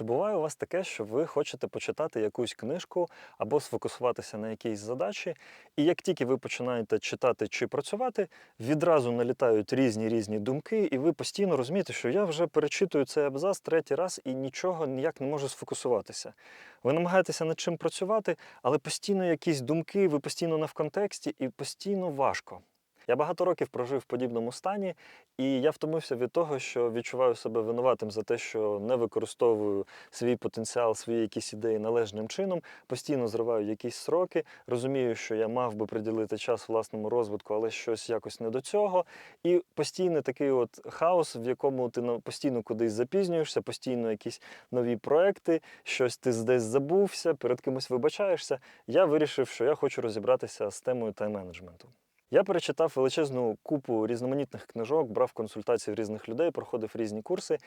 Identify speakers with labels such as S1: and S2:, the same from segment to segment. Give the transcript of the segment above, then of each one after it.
S1: Чи буває у вас таке, що ви хочете почитати якусь книжку або сфокусуватися на якійсь задачі, і як тільки ви починаєте читати чи працювати, відразу налітають різні різні думки, і ви постійно розумієте, що я вже перечитую цей абзац третій раз і нічого ніяк не можу сфокусуватися. Ви намагаєтеся над чим працювати, але постійно якісь думки, ви постійно не в контексті і постійно важко. Я багато років прожив в подібному стані, і я втомився від того, що відчуваю себе винуватим за те, що не використовую свій потенціал, свої якісь ідеї належним чином, постійно зриваю якісь сроки, розумію, що я мав би приділити час власному розвитку, але щось якось не до цього. І постійний такий от хаос, в якому ти постійно кудись запізнюєшся, постійно якісь нові проекти, щось ти десь забувся, перед кимось вибачаєшся. Я вирішив, що я хочу розібратися з темою тайм-менеджменту. Я перечитав величезну купу різноманітних книжок, брав консультації в різних людей, проходив різні курси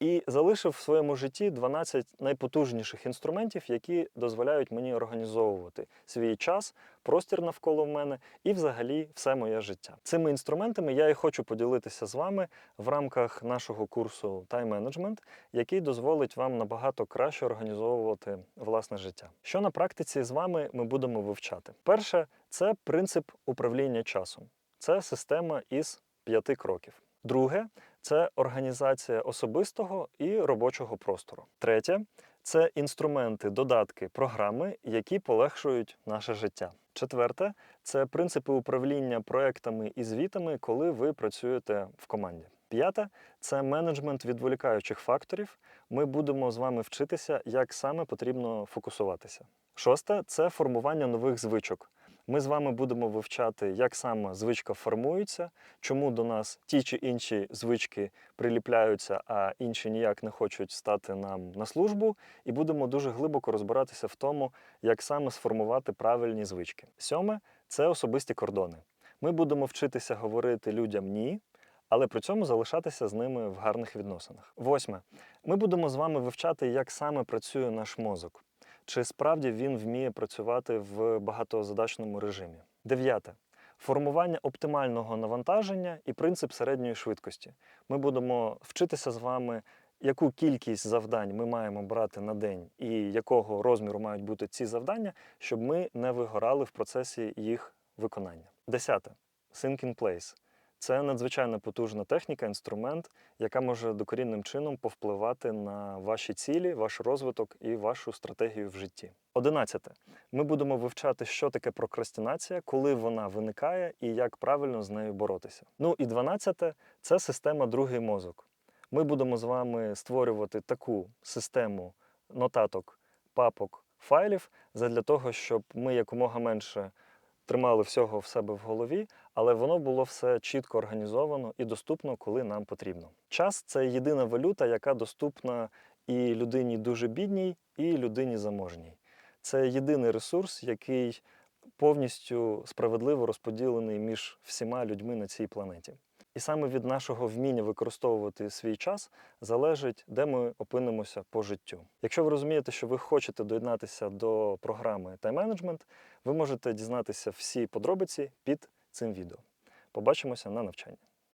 S1: і залишив в своєму житті 12 найпотужніших інструментів, які дозволяють мені організовувати свій час, простір навколо мене і взагалі все моє життя. Цими інструментами я і хочу поділитися з вами в рамках нашого курсу Management, який дозволить вам набагато краще організовувати власне життя. Що на практиці з вами ми будемо вивчати? Перше це принцип управління часом. Це система із п'яти кроків. Друге це організація особистого і робочого простору. Третє це інструменти, додатки, програми, які полегшують наше життя. Четверте це принципи управління проектами і звітами, коли ви працюєте в команді. П'яте це менеджмент відволікаючих факторів. Ми будемо з вами вчитися, як саме потрібно фокусуватися. Шосте це формування нових звичок. Ми з вами будемо вивчати, як саме звичка формується, чому до нас ті чи інші звички приліпляються, а інші ніяк не хочуть стати нам на службу, і будемо дуже глибоко розбиратися в тому, як саме сформувати правильні звички. Сьоме це особисті кордони. Ми будемо вчитися говорити людям ні, але при цьому залишатися з ними в гарних відносинах. Восьме. Ми будемо з вами вивчати, як саме працює наш мозок. Чи справді він вміє працювати в багатозадачному режимі? Дев'яте. Формування оптимального навантаження і принцип середньої швидкості. Ми будемо вчитися з вами, яку кількість завдань ми маємо брати на день і якого розміру мають бути ці завдання, щоб ми не вигорали в процесі їх виконання. Десяте. Sync in place. Це надзвичайно потужна техніка, інструмент, яка може докорінним чином повпливати на ваші цілі, ваш розвиток і вашу стратегію в житті. Одинадцяте. Ми будемо вивчати, що таке прокрастинація, коли вона виникає і як правильно з нею боротися. Ну і дванадцяте це система другий мозок. Ми будемо з вами створювати таку систему нотаток, папок, файлів для того, щоб ми якомога менше тримали всього в себе в голові, але воно було все чітко організовано і доступно, коли нам потрібно. Час це єдина валюта, яка доступна і людині дуже бідній, і людині заможній. Це єдиний ресурс, який повністю справедливо розподілений між всіма людьми на цій планеті. І саме від нашого вміння використовувати свій час залежить, де ми опинимося по життю. Якщо ви розумієте, що ви хочете доєднатися до програми Time Management, ви можете дізнатися всі подробиці під цим відео. Побачимося на навчанні.